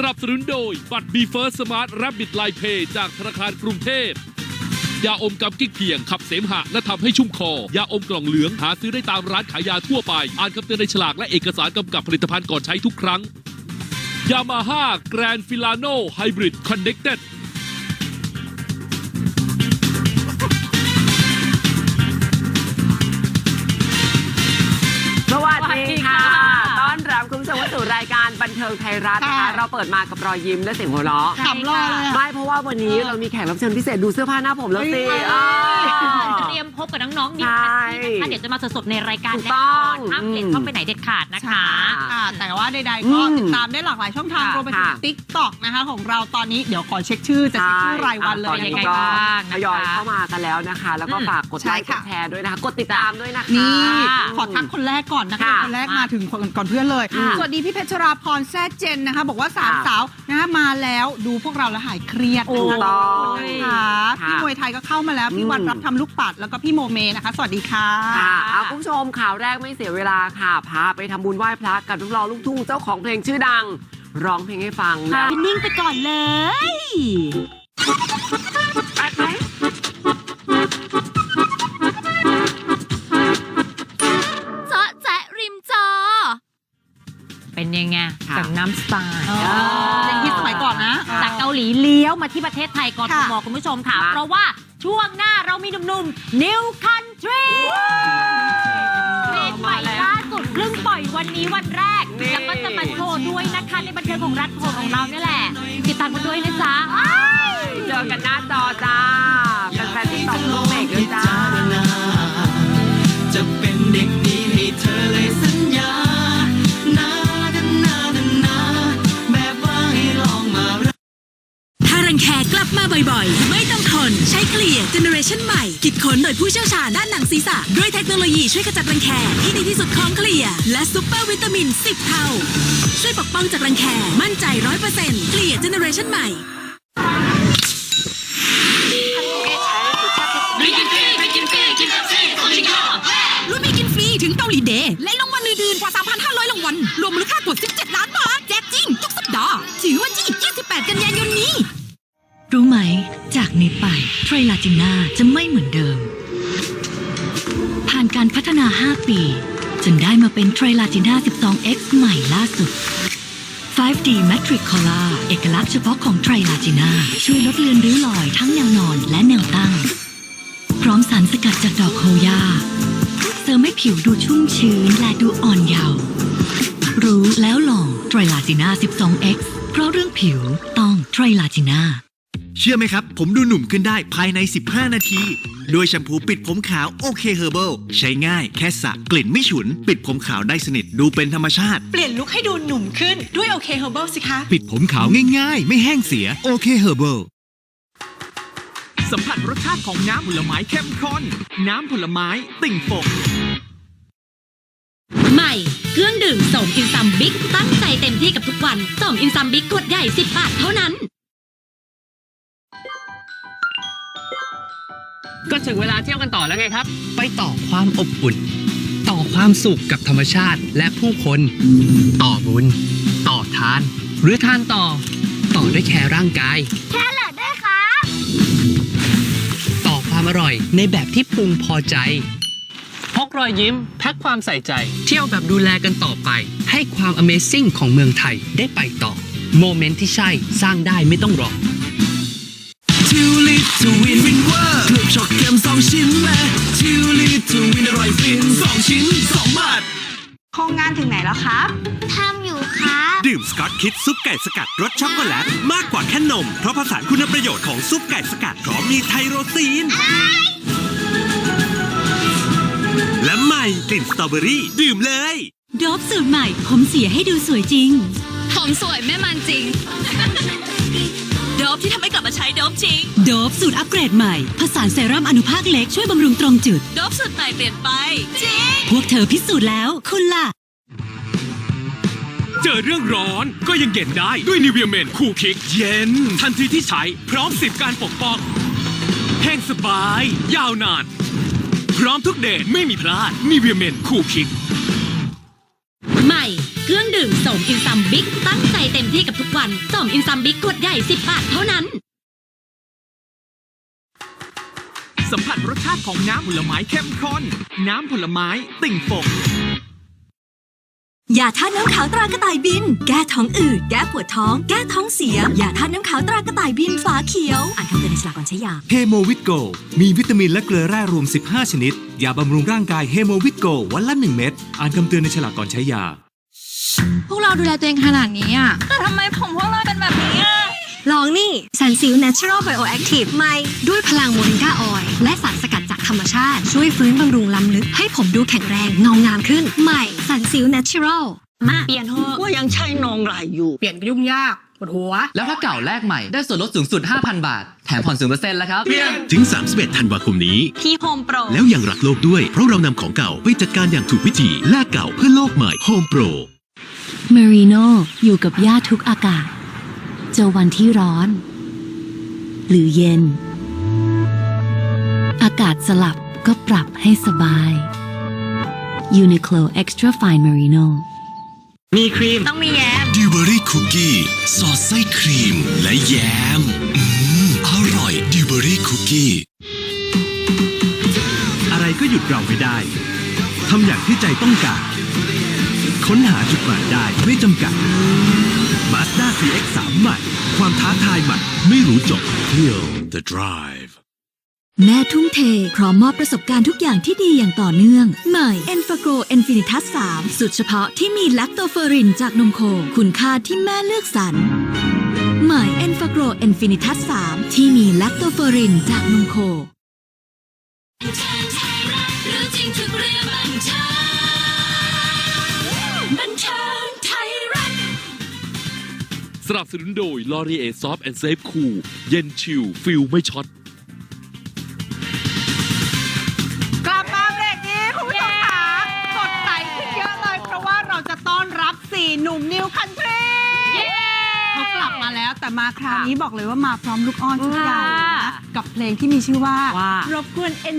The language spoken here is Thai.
สนับสนุนโดย บัตรบีเฟิร์สสมาร์ทรับบิทไลเพย์จากธนาคารกรุงเทพยาอมกำกิ๊กเพียง ขับเสมหะ และทำให้ชุ่มคอ ยาอมกล่องเหลือง หาซื้อได้ตามร้านขายยาทั่วไป อ่านคำเตือนในฉลากและเอกสารกำกับผลิตภัณฑ์ก่อนใช้ทุกครั้งยามาฮ่าแกรนฟิลาโนไฮบริดคอนเนคเต็ด เทิงไทยรัฐนะคะ ค่ะเราเปิดมากับรอยยิ้มและเสียงหัวเราะขำรอเลยอะ ไม่เพราะว่าวันนี้เรามีแขกรับเชิญพิเศษดูเสื้อผ้าหน้าผมแล้วสิเฮ้ย อ้าว เตรียมพบกับน้องๆดิใช่พัทนะคะ เดี๋ยวจะมาสดๆในรายการถูกแน่ต้นอองนห้ามเปลี่ยนอืมช่องไปไหนเด็ดขาดนะคะค่ะแต่ว่าใดๆอืก็มติดตามได้หลากหลายช่องทางค่ะรวมไปถึงค่ะ ติ๊กต็อกนะคะ ของเราตอนนี้เดี๋ยวขอเช็คชื่อจะเช็คชื่อรายวันเลตอยนนะนี้คะก็บ้างนะคะ ทยอยเข้ามากันแล้วนะคะ แล้วก็อืม ฝากกดไลค์กใช่ค่ะ ดแชร์ด้วยนะคะ กดติดตามด้วยนะคะ นี่ค่ะขอทักคนแรกก่อนนะคะค่ะคนแรกมาถึงคนก่อนเพื่อนเลย ค่ะสวัสดีพี่เพชรราพรแซ่เจนนะคะ บอกว่าสามค่ะสาวนะคะมาแล้วดูพวกเราแล้วหายเครียดโอ้นะคะต้องค่ะค่ะพี่มวยไทยก็เข้ามาแล้ว พี่วันอืมรับทำลูกปัดแล้วก็พี่โมเมนะคะ สวัสดีค่ะค่ะเอาคุณผู้ชมข่าวแรกไม่เสียเวลาค่ะ พาไปทำบุญไหว้พระกับทุกร้องลูกทุ่งเจ้าของเพลงชื่อดัง ร้องเพลงให้ฟังนะนิ่งไปก่อนเลย เป็นยังไงค่ะกับน้ำสไตล์อ๋อเพลงฮิตสมัยก่อนนะ จากเกาหลีเลี้ยวมาที่ประเทศไทยก่อนค่ะบอกคุณผู้ชมค่ะมาเพราะว่าช่วงหน้าเรามีหนุ่มๆ New Country เพลงใหม่ล่าสุดเพิ่งปล่อยวันนี้วันแรกนี่แล้วก็จะมาโชว์ด้วยนะคะในบันเทิงของรัฐโพของเราเนี่ยแหละ ติดตามกันด้วยนะจ๊ะเจอกันหน้าจอจ้าแฟนๆที่ตอบลูกเบรกด้วย กลับมาบ่อยๆ ไม่ต้องทน ใช้เคลียร์เจเนอเรชันใหม่ คิดค้นโดยผู้เชี่ยวชาญด้านหนังศีรษะ ด้วยเทคโนโลยีช่วยขจัดรังแคที่ดีที่สุดของเคลียร์และซูเปอร์วิตามิน 10 เท่า ช่วยปกป้องจากรังแคมั่นใจ100%เคลียร์เจเนอเรชันใหม่รุ่นมีกินฟรีถึงเกาหลีเดย์และรางวัลอื่นๆกว่า 3,500 รางวัลรวมมูลค่ากว่า 17 ล้านบาทแจกจริง ทุกสัปดาห์ ถึงวันที่ 28 กันยายนนี้ รู้ไหม จากนี้ไปไทรลาจิน่าจะไม่เหมือนเดิม ผ่านการพัฒนา 5 ปี จนได้มาเป็นไทรลาจิน่า 12X ใหม่ล่าสุด 5D Matrix Color เอกลักษณ์เฉพาะของไทรลาจิน่าช่วยลดเลือนริ้วรอยทั้งแนวนอนและแนวตั้ง พร้อมสารสกัดจากดอกโคยาเสริมให้ผิวดูชุ่มชื้นและดูอ่อนเยาว์รู้แล้วลองไทรลาจิน่า 12X เพราะเรื่องผิวต้องไทรลาจิน่า เชื่อไหมครับ ผมดูหนุ่มขึ้นได้ภายใน 15 นาทีด้วยแชมพูปิดผมขาวโอเคเฮอร์เบิลใช้ง่ายแค่สระกลิ่นไม่ฉุน ปิดผมขาวได้สนิทดูเป็นธรรมชาติ เปลี่ยนลุคให้ดูหนุ่มขึ้นด้วยโอเคเฮอร์เบิลสิคะ ปิดผมขาวง่ายๆ ไม่แห้งเสียโอเคเฮอร์เบิลสัมผัสรสชาติของน้ำผลไม้เข้มข้น น้ำผลไม้ติ่งฝงใหม่ เครื่องดื่มสมอินซัมบิ๊กตั้งใจเต็มที่กับทุกวันสมอินซัมบิ๊กขวดใหญ่ 10 บาทเท่านั้น ก็ถึงเวลาเที่ยวกันต่อแล้วไงครับ ไปต่อความอบอุ่น ต่อความสุขกับธรรมชาติและผู้คน ต่อบุญ ต่อทาน หรือทานต่อ ต่อด้วยแคร์ร่างกาย แค่เหลือด้วยครับต่อความอร่อยในแบบที่พึงพอใจพกรอยยิ้มแพ็คความใส่ใจ เที่ยวแบบดูแลกันต่อไป ให้ความ Amazing ของเมืองไทยได้ไปต่อ โมเมนต์ที่ใช่สร้างได้ไม่ต้องรอ ทิวลิปทูวินวินเวอร์เคลือบช็อกเกมสองชิ้นแม่ทิวลิปทูวินอร่อยฟินสองชิ้นสองบาทโครงงานถึงไหนแล้วครับ ทำอยู่ครับ ดื่มสกอตคิดซุปไก่สกัดรสช็อกโกแลตมากกว่าแค่นม เพราะผสานคุณประโยชน์ของซุปไก่สกัดพร้อมมีไทโรซีน และใหม่กลิ่นสตรอเบอรี่ ดื่มเลยโดบสูตรใหม่ ผมเสียให้ดูสวยจริง ผมสวยแม่มันจริง โดบที่ทำให้กลับมาใช้โดบจริง โดบสูตรอัปเกรดใหม่ ผสานเซรั่มอนุภาคเล็กช่วยบำรุงตรงจุด โดบสูตรใหม่เปลี่ยนไป จริง พวกเธอพิสูจน์แล้ว คุณล่ะ เจอเรื่องร้อนก็ยังเย็นได้ด้วยนิเวียเมนคูคิกเย็น ทันทีที่ใช้พร้อมสิบการปกป้องแห้งสบาย ยาวนาน พร้อมทุกเดทไม่มีพลาดนิเวียเมนคูคิก ใหม่เครื่องดื่มสมอินซัมบิ๊กตั้งใจเต็มที่กับทุกวันจอมอินซัมบิ๊กกดใหญ่ 10 บาทเท่านั้น สัมผัสรสชาติของน้ำผลไม้เข้มข้น น้ำผลไม้ติ่งฝงยาท่าตุน้ำขาวตรากระต่ายบิน แก้ท้องอืด แก้ปวดท้อง แก้ท้องเสีย ยาท่าตุน้ำขาวตรากระต่ายบินฝาเขียว อ่านคำเตือนในฉลากก่อนใช้ยา เฮโมวิตโก มีวิตามินและเกลือแร่รวม 15 ชนิด ยาบำรุงร่างกายเฮโมวิตโกวันละ 1 เม็ด อ่านคำเตือนในฉลากก่อนใช้ยา พวกเราดูแลตัวเองขนาดนี้อะ แต่ทำไมผมพวกเราเป็นแบบนี้อะ ลองนี่สันซิล Natural Bioactive ใหม่ ด้วยพลังโมริงกาออยล์และสารสกัดจากธรรมชาติ ช่วยฟื้นบำรุงล้ำลึก ให้ผมดูแข็งแรงเงางามขึ้น ใหม่สันซิล Natural มาเปลี่ยนเถอะว่ายังใช่นองไรอยู่ เปลี่ยนก็ยุ่งยากปวดหัว แล้วถ้าเก่าแลกใหม่ได้ส่วนลดสูงสุด 5,000 บาท แถมผ่อน0%แล้วครับ ถึง 31 ธันวาคมนี้ ที่โฮมโปร แล้วยังรักโลกด้วย เพราะเรานำของเก่าไปจัดการอย่างถูกวิธีแลกเก่าเพื่อโลกใหม่ Home Pro Merino อยู่กับย่าทุกอากาศ เจอวันที่ร้อน หรือเย็น อากาศสลับก็ปรับให้สบาย Uniqlo Extra Fine Merino มีครีม ต้องมีแย้มดิวเบอรี่คุกกี้สอดไส้ครีมและแยม อืม อร่อยดิวเบอรี่คุกกี้ อะไรก็หยุดเราไม่ได้ ทำอย่างที่ใจต้องการ ค้นหาจุดหมายได้ไม่จำกัด Mazda CX-3 ใหม่ ความท้าทายใหม่ไม่รู้จบ Feel the drive แม่ทุ่มเท พร้อมมอบประสบการณ์ทุกอย่างที่ดีอย่างต่อเนื่อง ใหม่ e n f a g r o Infinitas 3สุดเฉพาะที่มีแลคโตเฟอรินจากนมโค คุณค่าที่แม่เลือกสรรใหม่ e n f a g r o Infinitas 3ที่มีแลคโตเฟอรินจากนมโค นับสนุนโดย l o r i e Soft and Safe Cool เย็นชิลฟิลไม่ช็อต กลับมาเบรกนี้คุณผู้ชมค่ะสดใสขึ้นเยอะเลย เพราะว่าเราจะต้อนรับสี่หนุ่มนิวคันทรีเขากลับมาแล้วแต่มาคราวนี้บอกเลยว่ามาพร้อมลูกอ้อนชุดใหญ่นะกับเพลงที่มีชื่อว่าว่ารบกวนเอ็น